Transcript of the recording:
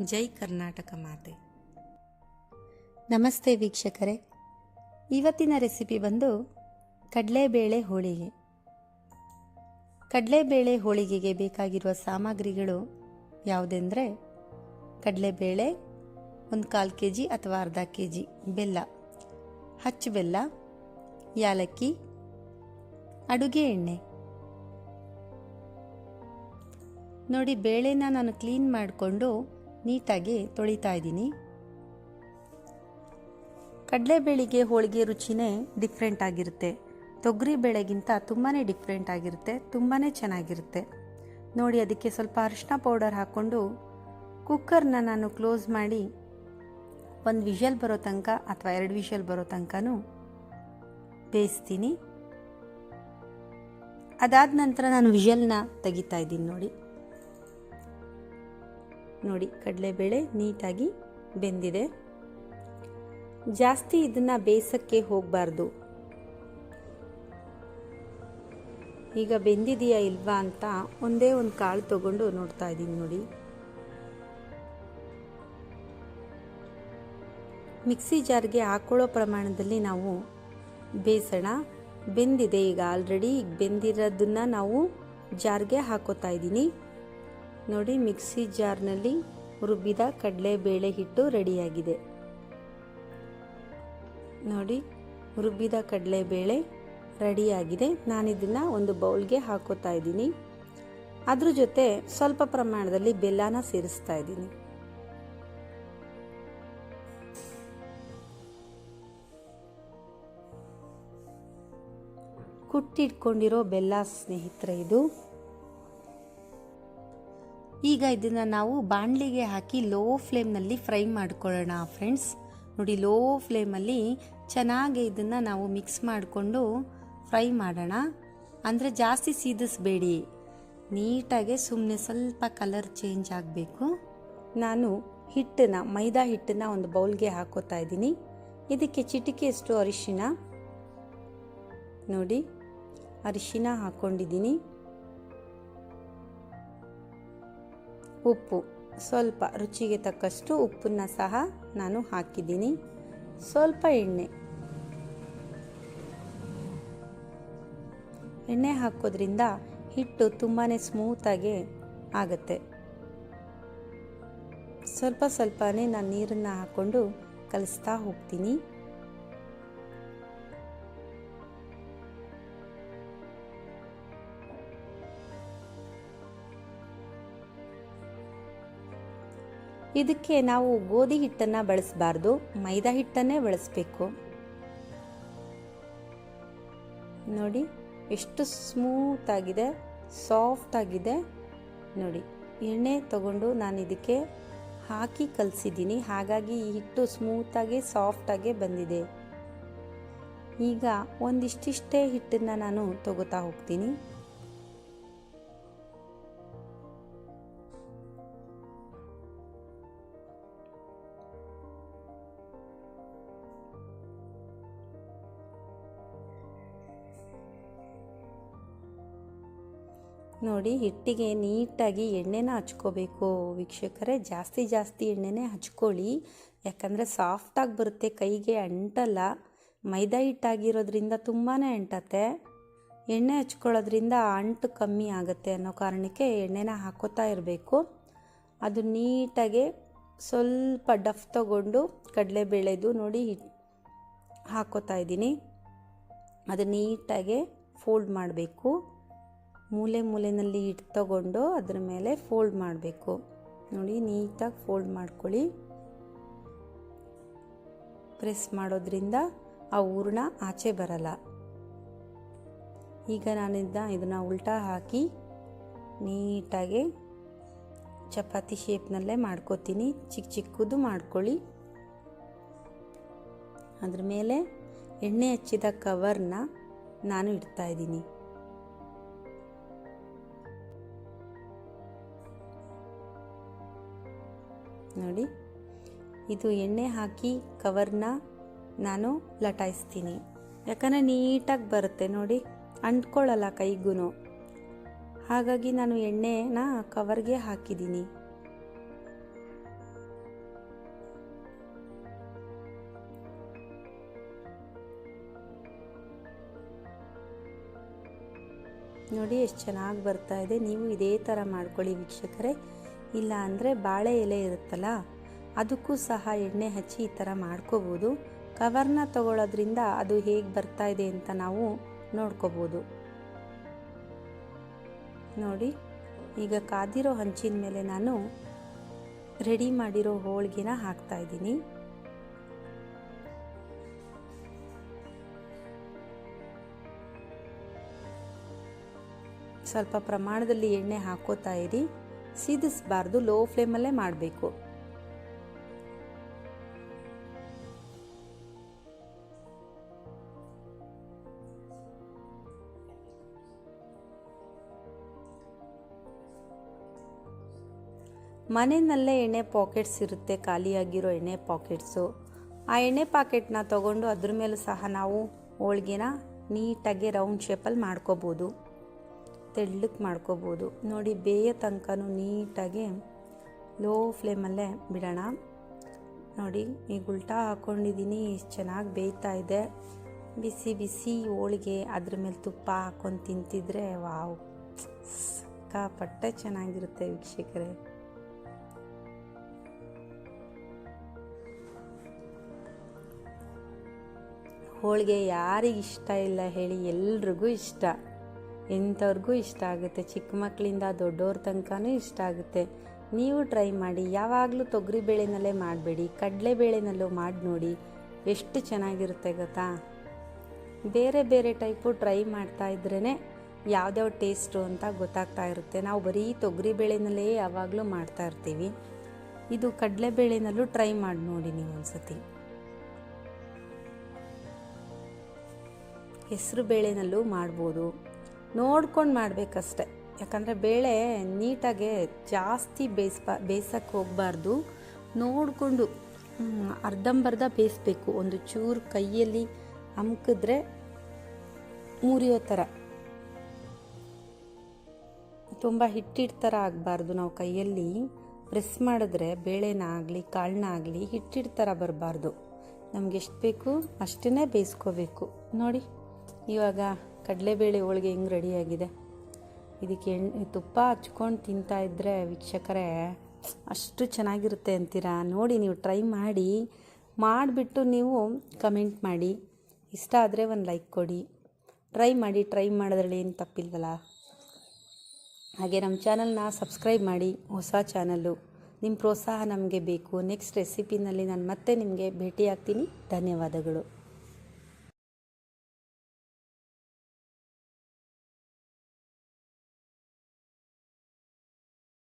ಜೈ ಕರ್ನಾಟಕ ಮಾತೆ. ನಮಸ್ತೆ ವೀಕ್ಷಕರೇ. ಇವತ್ತಿನ ರೆಸಿಪಿ ಬಂದು ಕಡಲೆಬೇಳೆ ಹೋಳಿಗೆ. ಕಡಲೆಬೇಳೆ ಹೋಳಿಗೆಗೆ ಬೇಕಾಗಿರುವ ಸಾಮಗ್ರಿಗಳು ಯಾವುದೆಂದರೆ ಕಡಲೆಬೇಳೆ ಒಂದು ಕಾಲು ಕೆ ಜಿ ಅಥವಾ ಅರ್ಧ ಕೆ ಜಿ ಬೆಲ್ಲ, ಹಚ್ಚು ಬೆಲ್ಲ, ಯಾಲಕ್ಕಿ, ಅಡುಗೆ ಎಣ್ಣೆ. ನೋಡಿ, ಬೇಳೆನ ನಾನು ಕ್ಲೀನ್ ಮಾಡಿಕೊಂಡು ನೀಟಾಗಿ ತೊಳಿತಾ ಇದ್ದೀನಿ. ಕಡಲೆಬೇಳೆಗೆ ಹೋಳಿಗೆ ರುಚಿನೇ ಡಿಫ್ರೆಂಟ್ ಆಗಿರುತ್ತೆ. ತೊಗರಿ ಬೇಳೆಗಿಂತ ತುಂಬಾ ಡಿಫ್ರೆಂಟ್ ಆಗಿರುತ್ತೆ ತುಂಬಾ ಚೆನ್ನಾಗಿರುತ್ತೆ. ನೋಡಿ, ಅದಕ್ಕೆ ಸ್ವಲ್ಪ ಅರಿಶಿನ ಪೌಡರ್ ಹಾಕ್ಕೊಂಡು ಕುಕ್ಕರ್ನ ನಾನು ಕ್ಲೋಸ್ ಮಾಡಿ ಒಂದು ವಿಷಲ್ ಬರೋ ತನಕ ಅಥವಾ ಎರಡು ವಿಷಲ್ ಬರೋ ತನಕನೂ ಬೇಯಿಸ್ತೀನಿ. ಅದಾದ ನಂತರ ನಾನು ವಿಷಲ್ನ ತೆಗಿತಾ ಇದ್ದೀನಿ ನೋಡಿ. ನೋಡಿ, ಕಡಲೆಬೇಳೆ ನೀಟಾಗಿ ಬೆಂದಿದೆ. ಜಾಸ್ತಿ ಇದನ್ನು ಬೇಯಿಸೋಕ್ಕೆ ಹೋಗಬಾರ್ದು. ಈಗ ಬೆಂದಿದೆಯಾ ಇಲ್ವಾ ಅಂತ ಒಂದೇ ಒಂದು ಕಾಳು ತಗೊಂಡು ನೋಡ್ತಾ ಇದ್ದೀನಿ ನೋಡಿ. ಮಿಕ್ಸಿ ಜಾರ್ಗೆ ಹಾಕೊಳ್ಳೋ ಪ್ರಮಾಣದಲ್ಲಿ ನಾವು ಬೇಯಿಸೋಣ ಬೆಂದಿದೆ. ಈಗ ಆಲ್ರೆಡಿ ಈಗ ಬೆಂದಿರೋದನ್ನು ನಾವು ಜಾರ್ಗೆ ಹಾಕೋತಾ ಇದ್ದೀನಿ. ನೋಡಿ ಮಿಕ್ಸಿ ಜಾರ್ನಲ್ಲಿ ರುಬ್ಬಿದ ಕಡಲೆಬೇಳೆ ಹಿಟ್ಟು ರೆಡಿಯಾಗಿದೆ. ನೋಡಿ ರುಬ್ಬಿದ ಕಡಲೆಬೇಳೆ ರೆಡಿಯಾಗಿದೆ. ನಾನಿದನ್ನು ಒಂದು ಬೌಲ್ಗೆ ಹಾಕೋತಾ ಇದ್ದೀನಿ. ಅದ್ರ ಜೊತೆ ಸ್ವಲ್ಪ ಪ್ರಮಾಣದಲ್ಲಿ ಬೆಲ್ಲನ ಸೇರಿಸ್ತಾ ಇದ್ದೀನಿ. ಕುಟ್ಟಿಟ್ಕೊಂಡಿರೋ ಬೆಲ್ಲ ಸ್ನೇಹಿತರೆ ಇದು. ಈಗ ಇದನ್ನು ನಾವು ಬಾಣಲಿಗೆ ಹಾಕಿ ಲೋ ಫ್ಲೇಮ್ನಲ್ಲಿ ಫ್ರೈ ಮಾಡ್ಕೊಳ್ಳೋಣ ಫ್ರೆಂಡ್ಸ್. ನೋಡಿ, ಲೋ ಫ್ಲೇಮಲ್ಲಿ ಚೆನ್ನಾಗಿ ಇದನ್ನು ನಾವು ಮಿಕ್ಸ್ ಮಾಡಿಕೊಂಡು ಫ್ರೈ ಮಾಡೋಣ. ಅಂದರೆ ಜಾಸ್ತಿ ಸೀದಿಸ್ಬೇಡಿ. ನೀಟಾಗೆ ಸುಮ್ಮನೆ ಸ್ವಲ್ಪ ಕಲರ್ ಚೇಂಜ್ ಆಗಬೇಕು. ನಾನು ಹಿಟ್ಟನ್ನು, ಮೈದಾ ಹಿಟ್ಟನ್ನು ಒಂದು ಬೌಲ್ಗೆ ಹಾಕೋತಾ ಇದ್ದೀನಿ. ಇದಕ್ಕೆ ಚಿಟಿಕೆಯಷ್ಟು ಅರಿಶಿನ. ನೋಡಿ, ಅರಿಶಿನ ಹಾಕ್ಕೊಂಡಿದ್ದೀನಿ ಉಪ್ಪು. ಸ್ವಲ್ಪ ರುಚಿಗೆ ತಕ್ಕಷ್ಟು ಉಪ್ಪನ್ನು ಸಹ ನಾನು ಹಾಕಿದ್ದೀನಿ. ಸ್ವಲ್ಪ ಎಣ್ಣೆ. ಎಣ್ಣೆ ಹಾಕೋದ್ರಿಂದ ಹಿಟ್ಟು ತುಂಬಾ ಸ್ಮೂತಾಗಿ ಆಗುತ್ತೆ. ಸ್ವಲ್ಪ ಸ್ವಲ್ಪನೇ ನಾನು ನೀರನ್ನು ಹಾಕ್ಕೊಂಡು ಕಲಿಸ್ತಾ ಹೋಗ್ತೀನಿ. ಇದಕ್ಕೆ ನಾವು ಗೋಧಿ ಹಿಟ್ಟನ್ನು ಬಳಸಬಾರ್ದು, ಮೈದಾ ಹಿಟ್ಟನ್ನೇ ಬಳಸಬೇಕು. ನೋಡಿ, ಎಷ್ಟು ಸ್ಮೂತ್ ಆಗಿದೆ ಸಾಫ್ಟ್ ಆಗಿದೆ. ನೋಡಿ, ಎಣ್ಣೆ ತಗೊಂಡು ನಾನು ಇದಕ್ಕೆ ಹಾಕಿ ಕಲಸಿದ್ದೀನಿ. ಹಾಗಾಗಿ ಈ ಹಿಟ್ಟು ಸ್ಮೂತಾಗಿ ಸಾಫ್ಟಾಗಿ ಬಂದಿದೆ. ಈಗ ಒಂದಿಷ್ಟಿಷ್ಟೇ ಹಿಟ್ಟನ್ನು ನಾನು ತಗೋತಾ ಹೋಗ್ತೀನಿ. ನೋಡಿ, ಹಿಟ್ಟಿಗೆ ನೀಟಾಗಿ ಎಣ್ಣೆನ ಹಚ್ಕೋಬೇಕು. ವೀಕ್ಷಕರೇ, ಜಾಸ್ತಿ ಜಾಸ್ತಿ ಎಣ್ಣೆನೇ ಹಚ್ಕೊಳ್ಳಿ. ಯಾಕಂದರೆ ಸಾಫ್ಟಾಗಿ ಬರುತ್ತೆ, ಕೈಗೆ ಅಂಟಲ್ಲ. ಮೈದಾ ಹಿಟ್ಟಾಗಿರೋದ್ರಿಂದ ತುಂಬಾ ಅಂಟತ್ತೆ. ಎಣ್ಣೆ ಹಚ್ಕೊಳ್ಳೋದ್ರಿಂದ ಅಂಟು ಕಮ್ಮಿ ಆಗುತ್ತೆ ಅನ್ನೋ ಕಾರಣಕ್ಕೆ ಎಣ್ಣೆನ ಹಾಕೋತಾ ಇರಬೇಕು. ಅದು ನೀಟಾಗೆ ಸ್ವಲ್ಪ ಡಫ್ ತಗೊಂಡು ಕಡಲೆಬೇಳೆದು ನೋಡಿ ಹಾಕೋತಾ ಇದ್ದೀನಿ. ಅದು ನೀಟಾಗೆ ಫೋಲ್ಡ್ ಮಾಡಬೇಕು. ಮೂಲೆ ಮೂಲೆಯಲ್ಲಿ ಇಟ್ಟು ತಗೊಂಡು ಅದ್ರ ಮೇಲೆ ಫೋಲ್ಡ್ ಮಾಡಬೇಕು. ನೋಡಿ, ನೀಟಾಗಿ ಫೋಲ್ಡ್ ಮಾಡ್ಕೊಳ್ಳಿ. ಪ್ರೆಸ್ ಮಾಡೋದ್ರಿಂದ ಆ ಹೂರ್ಣ ಆಚೆ ಬರಲ್ಲ. ಈಗ ನಾನಿದ್ದ ಇದನ್ನು ಉಲ್ಟಾ ಹಾಕಿ ನೀಟಾಗಿ ಚಪಾತಿ ಶೇಪ್ನಲ್ಲೇ ಮಾಡ್ಕೋತೀನಿ. ಚಿಕ್ಕ ಚಿಕ್ಕದು ಮಾಡ್ಕೊಳ್ಳಿ. ಅದ್ರ ಮೇಲೆ ಎಣ್ಣೆ ಹಚ್ಚಿದ ಕವರ್ನ ನಾನು ಇಡ್ತಾ ನೋಡಿ. ಇದು ಎಣ್ಣೆ ಹಾಕಿ ಕವರ್ನ ನಾನು ಲಟಾಯಿಸ್ತೀನಿ. ಯಾಕಂದರೆ ನೀಟಾಗಿ ಬರುತ್ತೆ ನೋಡಿ. ಅಂಟ್ಕೊಳ್ಳಲ್ಲ ಕೈಗೂ ಹಾಗಾಗಿ ನಾನು ಎಣ್ಣೆನ ಕವರ್ಗೆ ಹಾಕಿದ್ದೀನಿ. ನೋಡಿ, ಎಷ್ಟು ಚೆನ್ನಾಗಿ ಬರ್ತಾ ಇದೆ. ನೀವು ಇದೇ ಥರ ಮಾಡ್ಕೊಳ್ಳಿ ವೀಕ್ಷಕರೇ. ಇಲ್ಲ ಅಂದರೆ ಬಾಳೆ ಎಲೆ ಇರುತ್ತಲ್ಲ, ಅದಕ್ಕೂ ಸಹ ಎಣ್ಣೆ ಹಚ್ಚಿ ಈ ಥರ ಮಾಡ್ಕೋಬೋದು. ಕವರ್ನ ತಗೊಳ್ಳೋದ್ರಿಂದ ಅದು ಹೇಗೆ ಬರ್ತಾ ಇದೆ ಅಂತ ನಾವು ನೋಡ್ಕೋಬೋದು. ನೋಡಿ, ಈಗ ಕಾದಿರೋ ಹಂಚಿನ ಮೇಲೆ ನಾನು ರೆಡಿ ಮಾಡಿರೋ ಹೋಳಿಗೆನ ಹಾಕ್ತಾ ಇದ್ದೀನಿ. ಸ್ವಲ್ಪ ಪ್ರಮಾಣದಲ್ಲಿ ಎಣ್ಣೆ ಹಾಕೋತಾ ಇರಿ. ಸಿದಿಸ್ಬಾರ್ದು ಲೋ ಫ್ಲೇಮಲ್ಲೇ ಮಾಡಬೇಕು. ಮನೆಯಲ್ಲೇ ಎಣ್ಣೆ ಪಾಕೆಟ್ಸ್ ಇರುತ್ತೆ, ಖಾಲಿಯಾಗಿರೋ ಎಣ್ಣೆ ಪಾಕೆಟ್ಸು ಆ ಎಣ್ಣೆ ಪಾಕೆಟ್ನ ತಗೊಂಡು ಅದ್ರ ಮೇಲೂ ಸಹ ನಾವು ಹೋಳ್ಗೆನ ನೀಟಾಗಿ ರೌಂಡ್ ಶೇಪಲ್ಲಿ ಮಾಡ್ಕೋಬೋದು. ತೆಳ್ಳಕ್ಕೆ ಮಾಡ್ಕೋಬೋದು. ನೋಡಿ, ಬೇಯೋ ತನಕನೂ ನೀಟಾಗಿ ಲೋ ಫ್ಲೇಮಲ್ಲೇ ಬಿಡೋಣ. ನೋಡಿ, ಈಗ ಉಲ್ಟಾ ಹಾಕ್ಕೊಂಡಿದ್ದೀನಿ ಎಷ್ಟು ಚೆನ್ನಾಗಿ ಬೇಯ್ತಾ ಇದೆ. ಬಿಸಿ ಬಿಸಿ ಹೋಳಿಗೆ ಅದ್ರ ಮೇಲೆ ತುಪ್ಪ ಹಾಕ್ಕೊಂಡು ತಿಂತಿದ್ರೆ ವಾವ್, ಸಿಕ್ಕಾಪಟ್ಟೆ ಚೆನ್ನಾಗಿರುತ್ತೆ ವೀಕ್ಷಕರೇ. ಹೋಳಿಗೆ ಯಾರಿಗೆ ಇಷ್ಟ ಇಲ್ಲ ಹೇಳಿ ಎಲ್ರಿಗೂ ಇಷ್ಟ. ಎಂಥವ್ರಿಗೂ ಇಷ್ಟ ಆಗುತ್ತೆ. ಚಿಕ್ಕ ಮಕ್ಕಳಿಂದ ದೊಡ್ಡವ್ರ ತನಕನೂ ಇಷ್ಟ ಆಗುತ್ತೆ. ನೀವು ಟ್ರೈ ಮಾಡಿ. ಯಾವಾಗಲೂ ತೊಗರಿ ಬೇಳೆನಲ್ಲೇ ಮಾಡಬೇಡಿ. ಕಡಲೆಬೇಳೆನಲ್ಲೂ ಮಾಡಿ ನೋಡಿ. ಎಷ್ಟು ಚೆನ್ನಾಗಿರುತ್ತೆ ಗೊತ್ತಾ? ಬೇರೆ ಬೇರೆ ಟೈಪು ಟ್ರೈ ಮಾಡ್ತಾ ಇದ್ರೇ ಯಾವ್ದ್ಯಾವ ಟೇಸ್ಟು ಅಂತ ಗೊತ್ತಾಗ್ತಾ ಇರುತ್ತೆ. ನಾವು ಬರೀ ತೊಗರಿ ಬೇಳೆನಲ್ಲೇ ಯಾವಾಗಲೂ ಮಾಡ್ತಾ ಇರ್ತೀವಿ. ಇದು ಕಡಲೆಬೇಳೆನಲ್ಲೂ ಟ್ರೈ ಮಾಡಿ ನೋಡಿ ನೀವು ಒಂದ್ಸತಿ. ಹೆಸರು ಬೇಳೆನಲ್ಲೂ ಮಾಡ್ಬೋದು. ನೋಡ್ಕೊಂಡು ಮಾಡಬೇಕಷ್ಟೆ. ಯಾಕಂದರೆ ಬೇಳೆ ನೀಟಾಗೆ ಜಾಸ್ತಿ ಬೇಯಿಸ್ಬಾ ಬೇಯಿಸೋಕ್ಕೆ ಹೋಗಬಾರ್ದು. ನೋಡಿಕೊಂಡು ಅರ್ಧಂಬರ್ಧ ಬೇಯಿಸ್ಬೇಕು. ಒಂದು ಚೂರು ಕೈಯಲ್ಲಿ ಅಮ್ಕಿದ್ರೆ ಮುರಿಯೋ ಥರ ತುಂಬ ಹಿಟ್ಟಿಟ್ಟು ಥರ ಆಗಬಾರ್ದು ನಾವು ಕೈಯಲ್ಲಿ. ಪ್ರೆಸ್ ಮಾಡಿದ್ರೆ ಬೇಳೆನ ಆಗಲಿ ಕಾಳನ್ನ ಆಗಲಿ ಹಿಟ್ಟಿಟ್ಟು ಥರ ಬರಬಾರ್ದು. ನಮ್ಗೆ ಎಷ್ಟು ಬೇಕು ಅಷ್ಟನ್ನೇ ಬೇಯಿಸ್ಕೋಬೇಕು. ನೋಡಿ, ಇವಾಗ ಕಡಲೆಬೇಳೆ ಹೋಳಿಗೆ ಹೆಂಗೆ ರೆಡಿಯಾಗಿದೆ ಇದಕ್ಕೆ ಎಣ್ಣೆ ತುಪ್ಪ ಹಚ್ಕೊಂಡು ತಿಂತಾ ಇದ್ದರೆ ವೀಕ್ಷಕರೇ, ಅಷ್ಟು ಚೆನ್ನಾಗಿರುತ್ತೆ ಅಂತೀರಾ? ನೋಡಿ ನೀವು ಟ್ರೈ ಮಾಡಿ, ಮಾಡಿಬಿಟ್ಟು ನೀವು ಕಮೆಂಟ್ ಮಾಡಿ. ಇಷ್ಟ ಆದರೆ ಒಂದು ಲೈಕ್ ಕೊಡಿ. ಟ್ರೈ ಮಾಡಿ ಟ್ರೈ ಮಾಡಿದ್ರಲ್ಲಿ ಏನು ತಪ್ಪಿಲ್ವಲ್ಲ? ಹಾಗೆ ನಮ್ಮ ಚಾನಲ್ನ ಸಬ್ಸ್ಕ್ರೈಬ್ ಮಾಡಿ, ಹೊಸ ಚಾನಲ್ಲು ನಿಮ್ಮ ಪ್ರೋತ್ಸಾಹ ನಮಗೆ ಬೇಕು. ನೆಕ್ಸ್ಟ್ ರೆಸಿಪಿನಲ್ಲಿ ನಾನು ಮತ್ತೆ ನಿಮಗೆ ಭೇಟಿಯಾಗ್ತೀನಿ. ಧನ್ಯವಾದಗಳು.